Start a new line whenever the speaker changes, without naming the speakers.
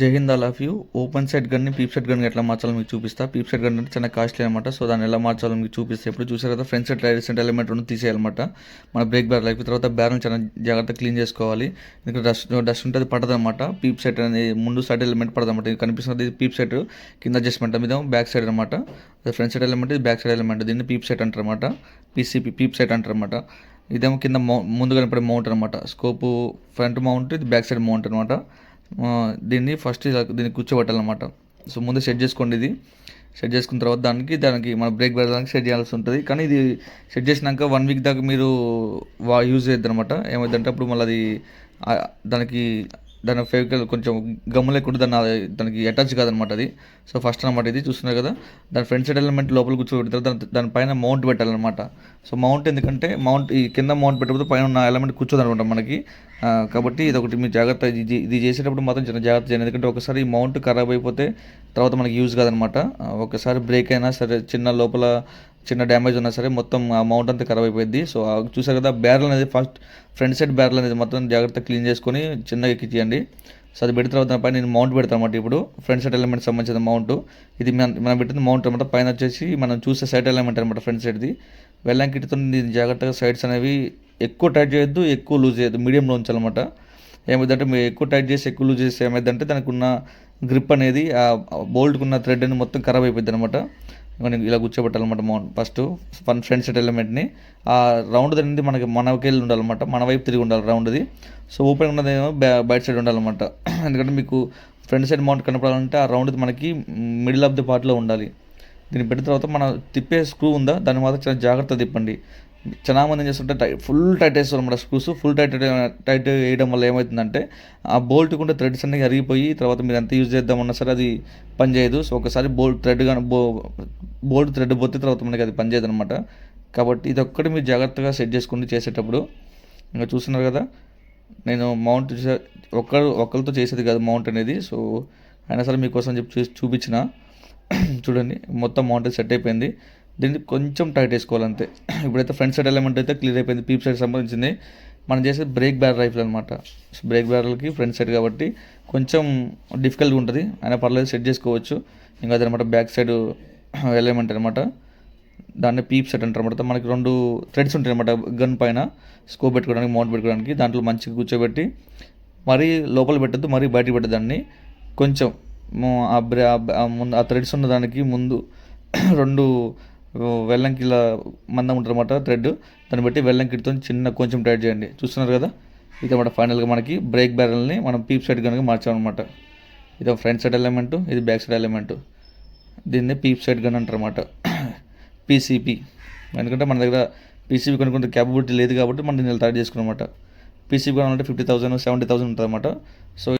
Jai Hind all of you. Open sight gunny peep sight gun ఎట్లా మార్చాలో మీకు చూపిస్తా. పీప్ సైడ్ గన్ అంటే చాలా కాస్ట్లీ అనమాట సో దాన్ని ఎలా మార్చాలో మీకు చూపిస్తే. ఇప్పుడు చూసారు కదా front sight right side element రెండు తీసేయాలన్నమాట. మన బ్రేక్ బ్యారల్ అయిపోయిన తర్వాత బ్యారల్ చాలా జాగ్రత్త క్లీన్ చేసుకోవాలి. ఎందుకంటే డస్ట్ డస్ట్ ఉంటే అది అనమాట పీప్ సెట్ అనేది ముందు సైడ్ ఎలిమెంట్ పడదు అనమాట ఇది కనిపిస్తుంది పీప్ సెట్ కింద అడ్జస్ట్మెంట్ మీద బ్యాక్ సైడ్ అనమాట ఫ్రంట్ సైడ్ ఎలిమెంట్ ఇది బ్యాక్ సైడ్ ఎలిమెంట్ దీన్ని పీప్ సెట్ అంటారన్నమాట. పీసీపీ పీప్ సెట్ అంటారన్నమాట. ఇదేమో కింద మౌ ముందు కనపడే మౌంట్ అనమాట స్కోపు ఫ్రంట్ మౌంట్ ఇది బ్యాక్ సైడ్ మౌంట్ అనమాట దీన్ని ఫస్ట్ దీన్ని కూర్చోబెట్టాలన్నమాట. సో ముందు సెట్ చేసుకోండి ఇది. సెట్ చేసుకున్న తర్వాత దానికి దానికి మన బ్రేక్ పెట్టడానికి సెట్ చేయాల్సి ఉంటుంది. కానీ ఇది సెట్ చేసినాక వన్ వీక్ దాకా మీరు వా యూజ్ చేయొద్దు అనమాట ఏమైందంటే అప్పుడు మళ్ళీ అది దానికి దాని ఫెవికల్ కొంచెం గమ్ము లేకుండా దాన్ని దానికి అటాచ్ కాదనమాట అది. సో ఫస్ట్ అనమాట ఇది చూస్తున్నారు కదా. దాని ఫ్రంట్ సైడ్ ఎలిమెంట్ లోపల కూర్చోబెడతారు. దాని దానిపైన మౌంట్ పెట్టాలన్నమాట. సో మౌంట్ ఎందుకంటే మౌంట్ ఈ కింద మౌంట్ పెట్టకపోతే పైన ఉన్న ఎలిమెంట్ కూర్చోదు అనమాట మనకి కాబట్టి ఇది ఒకటి మీ జాగ్రత్త ఇది ఇది చేసేటప్పుడు మాత్రం చిన్న జాగ్రత్త చేయండి. ఎందుకంటే ఒకసారి ఈ మౌంట్ ఖరాబ్ అయిపోతే తర్వాత మనకి యూజ్ కాదనమాట. ఒకసారి బ్రేక్ అయినా సరే చిన్న లోపల చిన్న డ్యామేజ్ ఉన్నా సరే మొత్తం ఆ మౌంట్ అంతా ఖరాబ్ అయిపోయింది సో చూసారు కదా బ్యారల్ అనేది ఫస్ట్ ఫ్రంట్ సైడ్ బ్యారల్ అనేది మొత్తం జాగ్రత్త క్లీన్ చేసుకొని చిన్నగా ఎక్కించండి సో అది పెట్టిన తర్వాత పైన నేను మౌంట్ పెడతాను అనమాట ఇప్పుడు. ఫ్రంట్ సైడ్ ఎలిమెంట్ సంబంధించిన మౌంట్ ఇది మన- మనం పెట్టిన మౌంట్ అనమాట పైన వచ్చేసి మనం చూసే సైడ్ ఎలిమెంట్ అనమాట ఫ్రంట్ సైడ్ది వెళ్ళాం కిట్తో నేను జాగ్రత్తగా సైడ్స్ అనేవి ఎక్కువ టైట్ చేయొద్దు ఎక్కువ లూజ్ చేయొద్దు మీడియంలో ఉంచాలన్నమాట ఏమైందంటే మీరు ఎక్కువ టైట్ చేసి ఎక్కువ లూజ్ చేసి ఏమైందంటే దానికి ఉన్న గ్రిప్ అనేది ఆ బోల్ట్కున్న థ్రెడ్ అనేది మొత్తం ఖరాబ్ అయిపోద్ది అనమాట ఇలా కూర్చోబెట్టాలన్నమాట mount first fun front side ఎలిమెంట్ని ఆ రౌండ్ అనేది మనకి మనకి వెళ్ళి ఉండాలన్నమాట. మన వైపు తిరిగి ఉండాలి రౌండ్ది సో ఓపెన్ ఉన్నదేమో బ్యా- బయట సైడ్ ఉండాలన్నమాట. ఎందుకంటే మీకు ఫ్రంట్ సైడ్ మౌంట్ కనపడాలంటే ఆ రౌండ్ మనకి మిడిల్ ఆఫ్ ది పార్ట్లో ఉండాలి. దీన్ని పెట్టిన తర్వాత మనం తిప్పే స్క్రూ ఉందా? దాన్ని మాత్రం చాలా జాగ్రత్త తిప్పండి. చాలా మంది ఏం చేస్తుంటే టై ఫుల్ టైట్ వేస్తారు అనమాట స్క్రూస్ ఫుల్ టైట్ టైట్ వేయడం వల్ల ఏమవుతుందంటే ఆ బోల్ట్ కూడా థ్రెడ్స్ అన్నీ అరిగిపోయి తర్వాత మీరు ఎంత యూజ్ చేద్దామన్నా సరే అది పనిచేయదు సో ఒకసారి బోల్ట్ థ్రెడ్ కానీ బో బోల్ట్ థ్రెడ్ పోతే తర్వాత మనకి అది పనిచేయదు అనమాట కాబట్టి ఇది ఒక్కటి మీరు జాగ్రత్తగా సెట్ చేసుకుని చేసేటప్పుడు. ఇంకా చూస్తున్నారు కదా నేను మౌంట్ చేసే ఒక్కరు చేసేది కాదు మౌంట్ అనేది. సో అయినా సరే మీకోసం చెప్పి చూపించిన. చూడండి మొత్తం మౌంట్ సెట్ అయిపోయింది. దీన్ని కొంచెం టైట్ వేసుకోవాలంతే. ఇప్పుడైతే ఫ్రంట్ సైడ్ ఎలిమెంట్ అయితే క్లియర్ అయిపోయింది. పీప్ సైడ్ సంబంధించింది. మనం చేసే బ్రేక్ బ్యారల్ రైఫిల్ అనమాట బ్రేక్ బ్యారల్కి ఫ్రంట్ సైడ్ కాబట్టి కొంచెం డిఫికల్ట్గా ఉంటుంది. అయినా పర్లేదు సెట్ చేసుకోవచ్చు. ఇంకా అదనమాట బ్యాక్ సైడ్ ఎలిమెంట్ అనమాట దాన్ని పీప్ సెట్ అంటారు అనమాట మనకి రెండు థ్రెడ్స్ ఉంటాయి అనమాట గన్ పైన స్కోప్ పెట్టుకోవడానికి మౌంట్ పెట్టుకోవడానికి. దాంట్లో మంచిగా కూర్చోబెట్టి మరీ లోపల పెట్టద్దు మరీ బయటకు పెట్టద్దాన్ని కొంచెం ఆ బ్రే ఆ ముందు ఆ థ్రెడ్స్ ఉన్న దానికి ముందు రెండు వెల్లంకి ఇలా మందం ఉంటారన్నమాట థ్రెడ్ దాన్ని బట్టి వెల్లంకితో చిన్న కొంచెం టైట్ చేయండి. చూస్తున్నారు కదా? ఇది అన్నమాట ఫైనల్గా మనకి బ్రేక్ బ్యారల్ని మనం పీప్ సైడ్ కనుక మార్చామన్నమాట. ఇది ఫ్రంట్ సైడ్ ఎలిమెంట్ ఇది బ్యాక్ సైడ్ ఎలిమెంట్ దీన్ని పీప్ సైడ్ గన్ అంటారన్నమాట. పీసీపీ ఎందుకంటే మన దగ్గర పీసీబీ కొంత క్యాపబిలిటీ లేదు కాబట్టి మనం దీన్ని తయారు చేసుకున్నమాట. పీసీబీ కొనాలంటే ఫిఫ్టీ థౌసండ్ సెవెంటీ థౌసండ్ ఉంటుంది అనమాట సో